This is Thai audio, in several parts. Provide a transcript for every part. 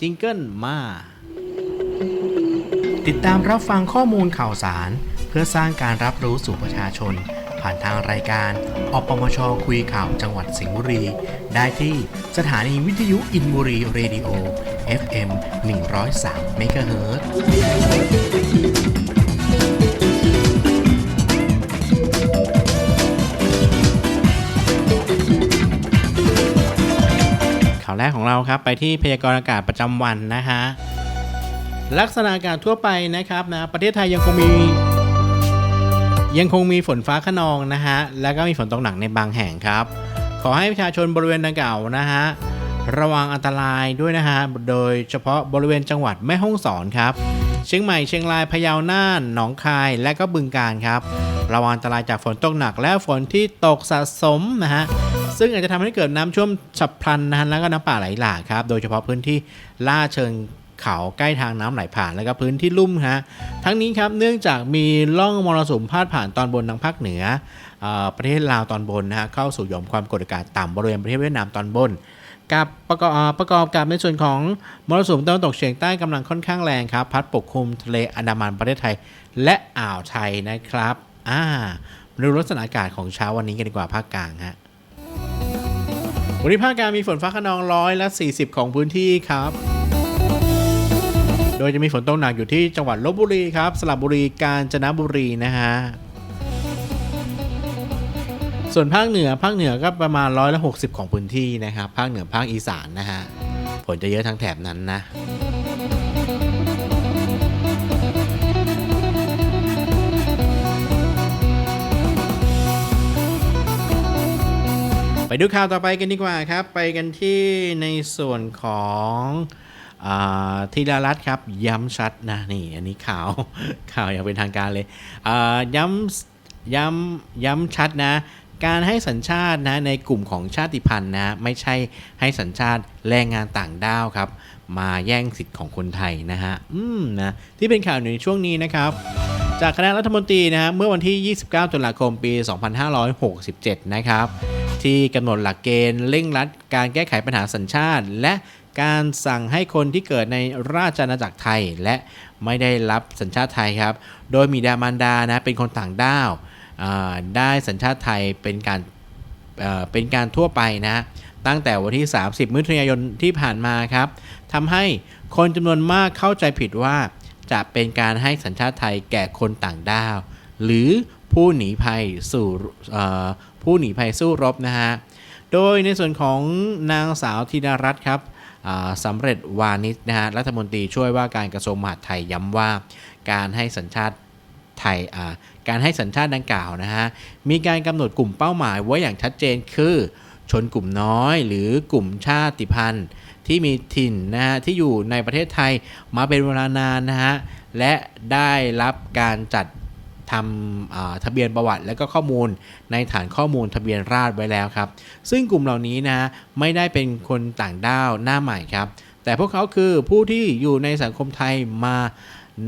จิงเกิลมา ติดตามรับฟังข้อมูลข่าวสาร เพื่อสร้างการรับรู้สู่ประชาชน ผ่านทางรายการอปมชคุยข่าวจังหวัดสิงห์บุรี ได้ที่สถานีวิทยุอินบุรีเรดิโอ FM 103 MHz ข่า เราครับไปที่พยากรณ์อากาศประจำวันนะฮะลักษณะอากาศทั่วไปนะครับนะประเทศไทยยังคงมี ยังคงมีฝนฟ้าขนองนะฮะแล้วก็มีฝนตกหนักในบางแห่งครับ ขอให้ประชาชนบริเวณดังกล่าวนะฮะระวังอันตรายด้วยนะฮะโดยเฉพาะบริเวณจังหวัดแม่ฮ่องสอนครับ เชียงใหม่เชียงรายพะเยาน่านหนองคายและก็บึงกาฬครับ ระวังอันตรายจากฝนตกหนักและฝนที่ตกสะสมนะฮะซึ่งอาจจะทำให้เกิดน้ำท่วมฉับพลันนะฮะแล้วก็น้ำป่าไหลหลากครับ โดยเฉพาะพื้นที่ล่าเชิงเขาใกล้ทางน้ำไหลผ่านแล้วก็พื้นที่ลุ่มฮะทั้งนี้ครับเนื่องจากมีร่องมรสุมพาดผ่านตอนบนทางภาคเหนือออประเทศลาวตอนบนนะฮะเข้าสู่หย่อมความกดอากาศต่ำบริเวณประเทศเวียดนามตอนบน กับประกอบประกอบกับในส่วนของมรสุมตะวันตกเฉียงใต้กำลังค่อนข้างแรงครับ พัดปกคลุมทะเลอันดามันประเทศไทย และอ่าวไทยนะครับอ่ามาดูลักษณะอากาศของเช้าวันนี้กันดีกว่าภาคกลางฮะวันนี้ภาคกลางมีฝนฟ้าขนองร้อยละ 40 ของพื้นที่ครับ โดยจะมีฝนตกหนักอยู่ที่จังหวัดลบบุรีครับ สระบุรี กาญจนบุรีนะฮะ ส่วนภาคเหนือภาคเหนือก็ประมาณร้อยละ60ของพื้นที่นะครับภาคเหนือภาคอีสานนะฮะฝนจะเยอะทั้งแถบนั้นนะไปดูข่าวต่อไปกันดีกว่าครับ ไปกันที่ในส่วนของอาธีรรัตน์ครับ ย้ำชัดนะนี่อันนี้ข่าวข่าวอย่างเป็นทางการเลยอ่าย้ำย้ำย้ำชัดนะ การให้สัญชาตินะในกลุ่มของชาติพันธุ์นะไม่ใช่ให้สัญชาติแรงงานต่างด้าวครับ มาแย่งสิทธิ์ของคนไทยนะฮะอืมนะที่เป็นข่าวอยู่ในช่วงนี้นะครับ จากคณะรัฐมนตรีนะฮะเมื่อวันที่ 29 ตุลาคมปี 2567 นะครับ ที่กำหนดหลักเกณฑ์เร่งรัดการแก้ไขปัญหาสัญชาติ และการสั่งให้คนที่เกิดในราชอาณาจักรไทย และไม่ได้รับสัญชาติไทยครับ โดยมีดามารดานะเป็นคนต่างด้าว ได้สัญชาติไทยเป็นการเเป็นการทั่วไปนะ ตั้งแต่วันที่ 30 มิถุนายนที่ผ่านมาครับทำให้คนจำนวนมากเข้าใจผิดว่า จะเป็นการให้สัญชาติไทยแก่คนต่างด้าว หรือผู้หนีภัยสู่ผู้หนีภัยสู้รบนะฮะ โดยในส่วนของนางสาวธีนรัตน์ครับสำเร็จวานิชนะฮะรัฐมนตรีช่วยว่าการกระทรวงมหาดไทยย้ำว่า การให้สัญชาติไทย การให้สัญชาติดังกล่าวนะฮะมีการกำหนดกลุ่มเป้าหมายไว้อย่างชัดเจนคือ ชนกลุ่มน้อย หรือกลุ่มชาติพันธุ์ ที่มีถิ่นนะฮะที่อยู่ในประเทศไทยมาเป็นเวลานานนะฮะและได้รับการจัดทำทะเบียนประวัติและก็ข้อมูลในฐานข้อมูลทะเบียนราษฎรไว้แล้วครับ ซึ่งกลุ่มเหล่านี้นะฮะไม่ได้เป็นคนต่างด้าวหน้าใหม่ครับ แต่พวกเขาคือผู้ที่อยู่ในสังคมไทยมา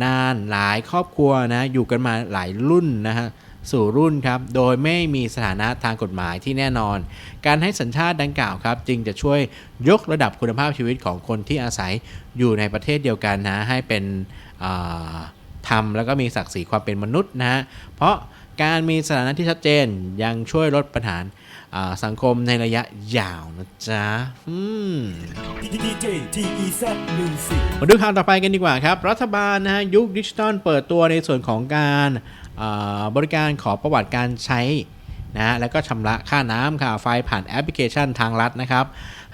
นานหลายครอบครัวนะอยู่กันมาหลายรุ่นนะฮะสู่รุ่นครับโดยไม่มีสถานะทางกฎหมายที่แน่นอน การให้สัญชาติดังกล่าวครับ จึงจะช่วยยกระดับคุณภาพชีวิตของคนที่อาศัยอยู่ในประเทศเดียวกันนะให้เป็นธรรมแล้วก็มีศักดิ์ศรีความเป็นมนุษย์นะฮะเพราะ การมีสถานะที่ชัดเจนยังช่วยลดปัญหาอ่าสังคมในระยะยาวนะจ๊ะอืม DJ TEZ Music มาดูข่าวต่อไปกันดีกว่าครับ รัฐบาลนะฮะยุคดิจิตอลเปิดตัวในส่วนของการอ่าบริการขอประวัติการใช้นะฮะแล้วก็ชำระค่าน้ำค่าไฟผ่านแอปพลิเคชันทางรัฐนะครับ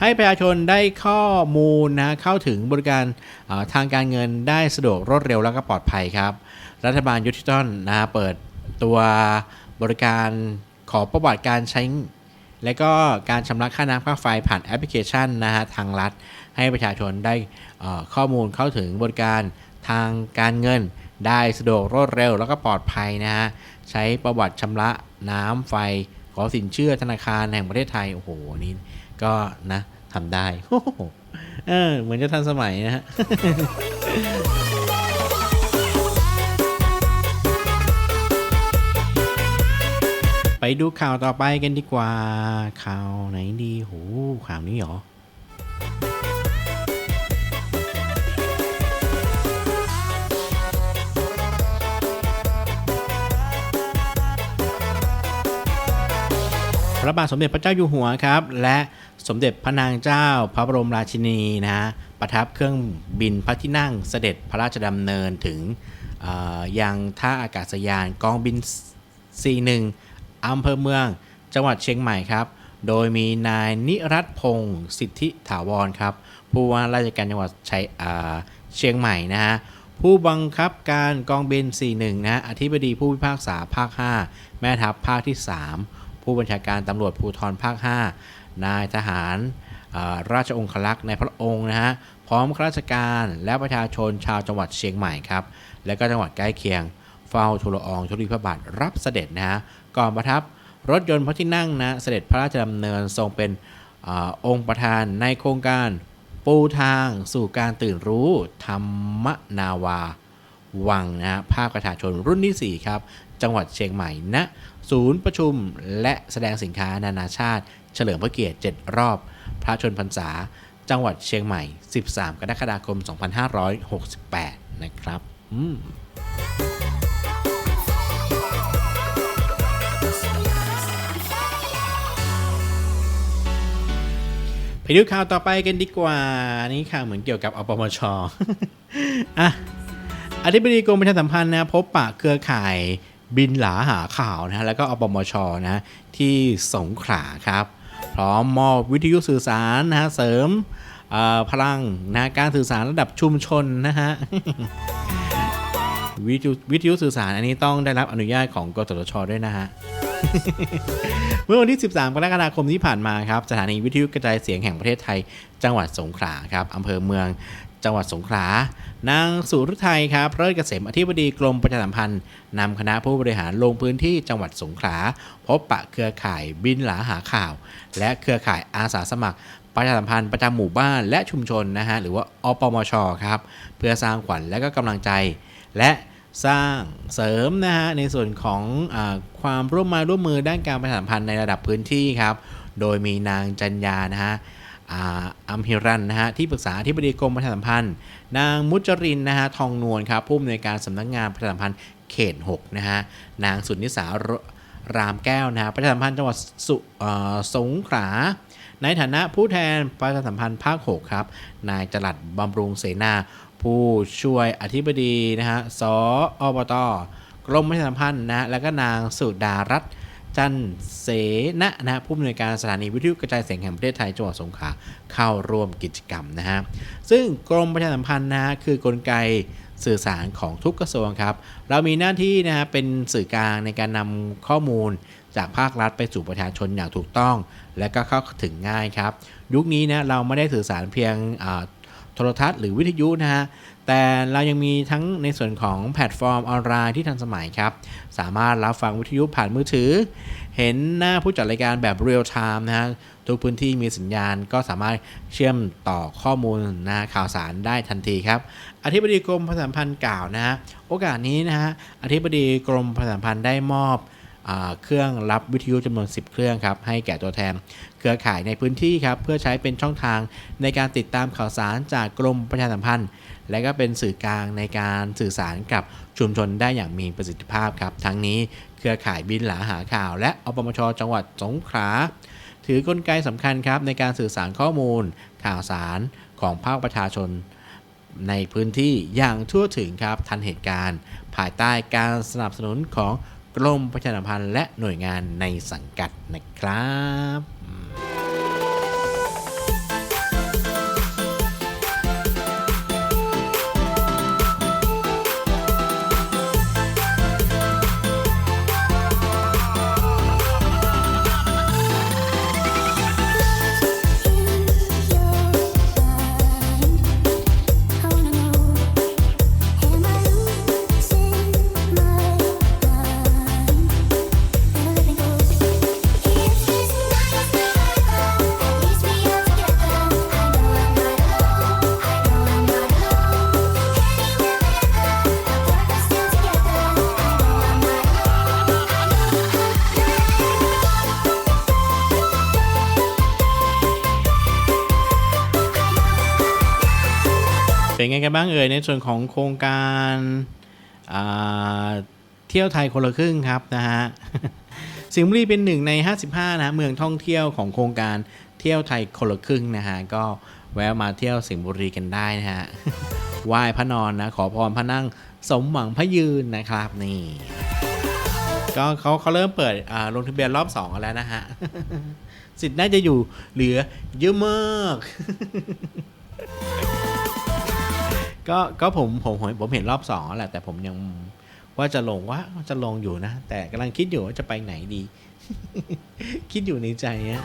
ให้ประชาชนได้ข้อมูลนะเข้าถึงบริการอ่าทางการเงินได้สะดวกรวดเร็วแล้วก็ปลอดภัยครับ รัฐบาลยุคดิจิตอลนะฮะเปิด ตัวบริการขอประวัติการใช้ และก็การชำระค่าน้ำค่าไฟผ่านแอปพลิเคชันนะฮะทางรัฐ ให้ประชาชนได้ข้อมูลเข้าถึงบริการทางการเงิน ได้สะดวกรวดเร็ว แล้วก็ปลอดภัยนะฮะใช้ประวัติชำระน้ำไฟ ขอสินเชื่อธนาคารแห่งประเทศไทย โอ้โหนี่ก็นะทำได้เออเหมือนจะทันสมัยนะฮะ ไปดูข่าวต่อไปกันดีกว่า ข่าวไหนดีโหข่าวนี้หรอพระบาทสมเด็จพระเจ้าอยู่หัวครับ และสมเด็จพระนางเจ้าพระบรมราชินีนะประทับเครื่องบินพระที่นั่งเสด็จพระราชดำเนินถึงยังท่าอากาศยานกองบิน C1 อำเภอเมือง จังหวัดเชียงใหม่ครับ โดยมีนายนิรัตพงศ์สิทธิถาวรครับผู้ว่าราชการจังหวัดชัยเชียงใหม่นะฮะผู้บังคับการกองบิน 41 นะฮะอธิบดีผู้พิพากษาภาค 5 แม่ทัพภาคที่ 3 ผู้บัญชาการตำรวจภูธรภาค 5 นายทหารราชองครักษ์ในพระองค์นะฮะพร้อมข้าราชการและประชาชนชาวจังหวัดเชียงใหม่ครับ และก็จังหวัดใกล้เคียง เฝ้าทูลลอองธุลีพระบาทรับเสด็จนะฮะ ก่อนประทับรถยนต์พระที่นั่งนะเสด็จพระราชดำเนินทรงเป็นอองค์ประธานในโครงการปูทางสู่การตื่นรู้ ธรรมนาวา วังนะฮะภาคประชาชนรุ่นที่ 4 ครับ จังหวัดเชียงใหม่ณศูนย์ประชุมและแสดงสินค้านานาชาติ เฉลิมพระเกียรติ 7 รอบ พระชนพรรษา จังหวัดเชียงใหม่ 13 กรกฎาคม 2568 นะครับ อืม ไปดูข่าวต่อไปกันดีกว่า นี่ข่าวเหมือนเกี่ยวกับอปมชอะอธิบดีกรมประชาสัมพันธ์นะพบปะเครือข่ายบินหลาหาข่าวนะแล้วก็อปมชนะที่สงขลาครับ พร้อมมอบวิทยุสื่อสารนะฮะเสริมพลังนะการสื่อสารระดับชุมชนนะฮะวิทยุวิทยุสื่อสารอันนี้ต้องได้รับอนุญาตของกสทชด้วยนะฮะ เมื่อวันที่ 13 กรกฎาคมที่ผ่านมาครับ สถานีวิทยุกระจายเสียงแห่งประเทศไทย จังหวัดสงขลาครับอำเภอเมืองจังหวัดสงขลา นางสุรุไทยครับเลิศเกษมอธิบดีกรมประชาสัมพันธ์นำคณะผู้บริหารลงพื้นที่จังหวัดสงขลา พบปะเครือข่ายบินหลาหาข่าว และเครือข่ายอาสาสมัคร ประชาสัมพันธ์ประจำหมู่บ้านและชุมชนนะฮะหรือว่าอปมชครับ เพื่อสร้างขวัญและก็กำลังใจ และ สร้างเสริมนะฮะในส่วนของอความร่วมมาร่วมมือด้านการประชาสัมพันธ์ในระดับพื้นที่ครับ โดยมีนางจัญญานะฮะอัมพิรันนะฮะที่ปรึกษาที่บดีกรมประชาสัมพันธ์ นางมุจรินนะฮะทองนวลครับผู้อำนวยการสำนักงานประชาสัมพันธ์เขต6นะฮะนางสุนิสารรามแก้วนะฮะประชาสัมพันธ์จังหวัดสุสงขลาในฐานะผู้แทนประชาสัมพันธ์ภาค6ครับนายจรัดบำรุงเสนา ผู้ช่วยอธิบดีนะฮะสออบตกรมประชาสัมพันธ์นะฮะแล้วก็นางสุดารัตน์จันเสนะนะฮะผู้อำนวยการสถานีวิทยุกระจายเสียงแห่งประเทศไทยจังหวัดสงขลาเข้าร่วมกิจกรรมนะฮะซึ่งกรมประชาสัมพันธ์นะฮะคือกลไกสื่อสารของทุกกระทรวงครับ เรามีหน้าที่นะฮะเป็นสื่อกลางในการนำข้อมูลจากภาครัฐไปสู่ประชาชนอย่างถูกต้อง และก็เข้าถึงง่ายครับ ยุคนี้นะเราไม่ได้สื่อสารเพียง โทรทัศน์หรือวิทยุนะฮะ แต่เรายังมีทั้งในส่วนของแพลตฟอร์มออนไลน์ที่ทันสมัยครับ สามารถรับฟังวิทยุผ่านมือถือ เห็นหน้าผู้จัดรายการแบบเรียลไทม์นะฮะ ทุกพื้นที่มีสัญญาณก็สามารถเชื่อมต่อข้อมูลนะข่าวสารได้ทันทีครับ อธิบดีกรมประชาสัมพันธ์กล่าวนะฮะ โอกาสนี้นะฮะ อธิบดีกรมประชาสัมพันธ์ได้มอบ เครื่องรับวิทยุจำนวน 10 เครื่องครับให้แก่ตัวแทน เครือข่ายในพื้นที่ครับเพื่อใช้เป็นช่องทางในการติดตามข่าวสารจากกรมประชาสัมพันธ์ และก็เป็นสื่อกลางในการสื่อสารกับชุมชนได้อย่างมีประสิทธิภาพครับ ทั้งนี้เครือข่ายบินหลาหาข่าว และอปมชจังหวัดสงขลาถือกลไกสำคัญครับในการสื่อสารข้อมูล ข่าวสารของภาคประชาชนในพื้นที่อย่างทั่วถึงครับทันเหตุการณ์ ภายใต้การสนับสนุนของ กรมประชาสัมพันธ์และหน่วยงานในสังกัดนะครับ เป็นไงกันบ้างเอ่ยในส่วนของโครงการเที่ยวไทยคนละครึ่งครับนะฮะสิงห์บุรีเป็นหนึ่งใน 55 นะเมืองท่องเที่ยวของโครงการเที่ยวไทยคนละครึ่งนะฮะก็แวะมาเที่ยวสิงห์บุรีกันได้นะฮะไหว้พระนอนนะขอพรพระนั่งสมหวังพระยืนนะครับนี่ก็เขาเขาเริ่มเปิดลงทะเบียนรอบ2แล้วนะฮะสิทธิ์น่าจะอยู่เหลือเยอะมาก ก็ก็ผมผมผมเห็นรอบสองแล้วแหละ แต่ผมยังว่าจะลงว่าจะลงอยู่นะ แต่กำลังคิดอยู่ว่าจะไปไหนดี คิดอยู่ในใจเนี้ย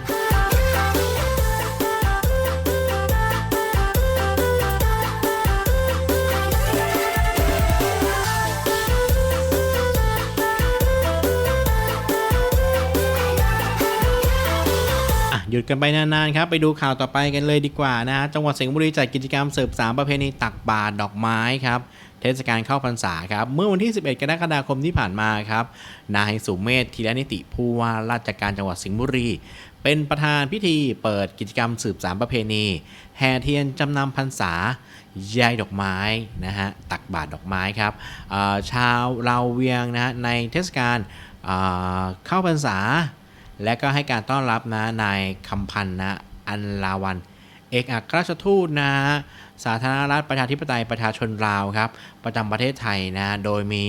หยุดกันไปนานๆครับไปดูข่าวต่อไปกันเลยดีกว่านะฮะจังหวัดสิงห์บุรีจัดกิจกรรมสืบสารประเพณีตักบาตรดอกไม้ครับเทศกาลเข้าพรรษาครับเมื่อวันที่ 11 กรกฎาคมที่ผ่านมาครับนายสุเมธธีรนิติผู้ว่าราชการจังหวัดสิงห์บุรี เป็นประธานพิธีเปิดกิจกรรมสืบสารประเพณี แห่เทียนจำนำพรรษายายดอกไม้นะฮะตักบาตรดอกไม้ครับชาวเราเวียงนะฮะในเทศกาลเข้าพรรษา และก็ให้การต้อนรับนะนายคำพันธ์นะอันลาวัน เอกอัครราชทูตนะสาธารณรัฐประชาธิปไตยประชาชนลาวครับ ประจำประเทศไทยนะโดยมี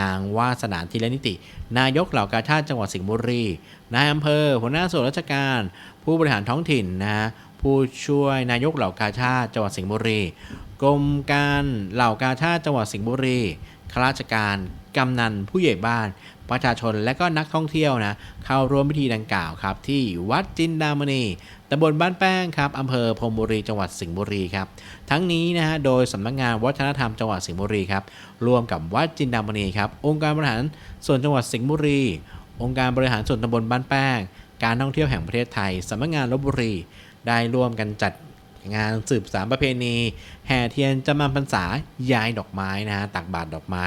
นางวาสนาธีรนิติ นายกเหล่ากาชาติจังหวัดสิงห์บุรีนายอำเภอหัวหน้าส่วนราชการ ผู้บริหารท้องถิ่นนะผู้ช่วยนายกเหล่ากาชาติจังหวัดสิงห์บุรีกรมการเหล่ากาชาติจังหวัดสิงห์บุรีข้าราชการกำนันผู้ใหญ่บ้าน ประชาชนและก็นักท่องเที่ยวนะเข้าร่วมพิธีดังกล่าวครับ ที่วัดจินดามณีตำบลบ้านแป้งครับอำเภอพรมบุรีจังหวัดสิงห์บุรีครับทั้งนี้นะฮะโดยสำนักงานวัฒนธรรมจังหวัดสิงห์บุรีครับร่วมกับวัดจินดามณีครับองค์การบริหารส่วนจังหวัดสิงห์บุรี องค์การบริหารส่วนตำบลบ้านแป้ง การท่องเที่ยวแห่งประเทศไทยสำนักงานลบบุรี ได้ร่วมกันจัดงานสืบสารประเพณี แห่เทียนจำนำพรรษายายดอกไม้นะฮะตักบาตรดอกไม้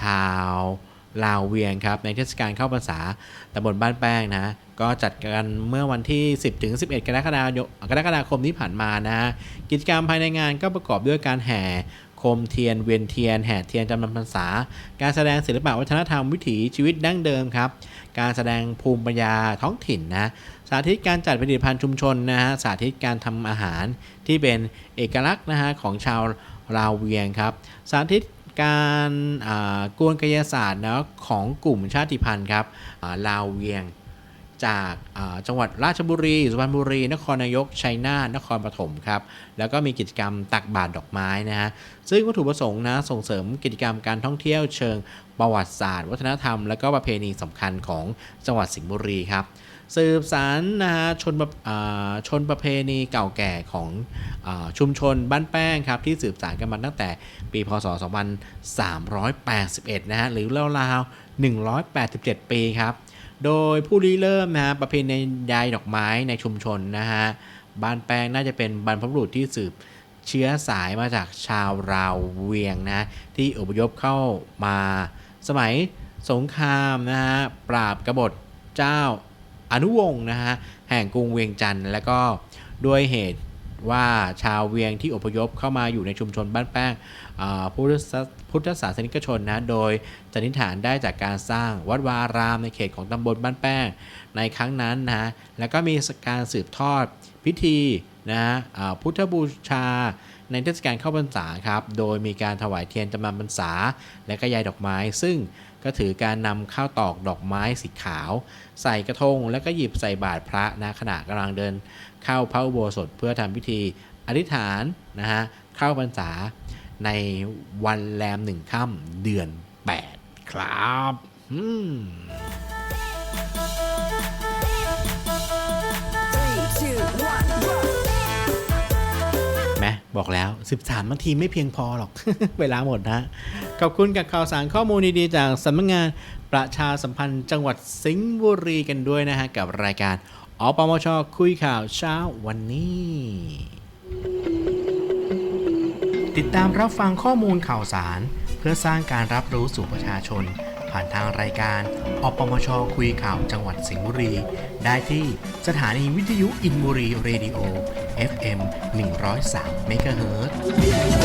ชาว ลาวเวียงครับในเทศกาลเข้าพรรษาตำบลบ้านแป้งนะก็จัดกันเมื่อวันที่ 10ถึง11 กรกฎาคมกรกฎาคมที่ผ่านมานะกิจกรรมภายในงานก็ประกอบด้วยการแห่โคมเทียนเวียนเทียนแห่เทียนจำนำพรรษา การแสดงศิลปะวัฒนธรรมวิถีชีวิตดั้งเดิมครับ การแสดงภูมิปัญญาท้องถิ่นนะสาธิตการจัดผลิตภัณฑ์ชุมชนนะฮะสาธิตการทำอาหารที่เป็นเอกลักษณ์นะฮะของชาวลาวเวียงครับ สาธิต การกวนกายศาสตร์นะของกลุ่มชาติพันธุ์ครับลาวเวียงจากจังหวัดราชบุรี สุพรรณบุรี นครนายก ชัยนาท นครปฐมครับ แล้วก็มีกิจกรรมตักบาตรดอกไม้นะฮะ ซึ่งวัตถุประสงค์นะส่งเสริมกิจกรรมการท่องเที่ยวเชิงประวัติศาสตร์ วัฒนธรรม และก็ประเพณีสำคัญของจังหวัดสิงห์บุรีครับ สืบสารนะฮะชนประชนประเพณีเก่าแก่ของอชุมชนบ้านแป้งครับ ที่สืบสารกันมาตั้งแต่ปีพศ 2381 นะฮะหรือราวๆ187 ปีครับ โดยผู้ริเริ่มนะฮะประเพณียายดอกไม้ในชุมชนนะฮะบ้านแป้งน่าจะเป็นบรรพบุรุษที่สืบเชื้อสายมาจากชาวราวเวียงนะที่อพยพเข้ามาสมัยสงครามนะฮะปราบกบฏเจ้า นุวงศ์นะฮะแห่งกรุงเวียงจันทร์และก็ด้วยเหตุว่าชาวเวียงที่อพยพเข้ามาอยู่ในชุมชนบ้านแป้งพุทธศาพุทธศาสนิกชนนะ โดยสันนิษฐานได้จากการสร้างวัดวารามในเขตของตำบลบ้านแป้งในครั้งนั้นนะแล้วก็มีการสืบทอดพิธีนะพุทธบูชาในเทศกาลเข้าพรรษาครับ โดยมีการถวายเทียนจำนำพรรษา และก็ยายดอกไม้ ซึ่ง ก็ถือการนำข้าวตอกดอกไม้สีขาว ใส่กระทง แล้วก็หยิบใส่บาตรพระนะขณะกำลังเดิน เข้าพระอุโบสถเพื่อทำพิธีอธิษฐานนะฮะเข้าพรรษาในวันแรมหนึ่งค่ำเดือน 8 ครับ อืม บอกแล้ว 13นาทีไม่เพียงพอหรอก เวลาหมดนะ ขอบคุณกับข่าวสารข้อมูลดีๆจากสำนักงานประชาสัมพันธ์จังหวัดสิงห์บุรีกันด้วยนะฮะ กับรายการอปมชคุยข่าวเช้าวันนี้ ติดตามรับฟังข้อมูลข่าวสาร เพื่อสร้างการรับรู้สู่ประชาชน ผ่านทางรายการอปมชคุยข่าวจังหวัดสิงห์บุรี ได้ที่สถานีวิทยุอินบุรีเรดิโอ FM 103 MHz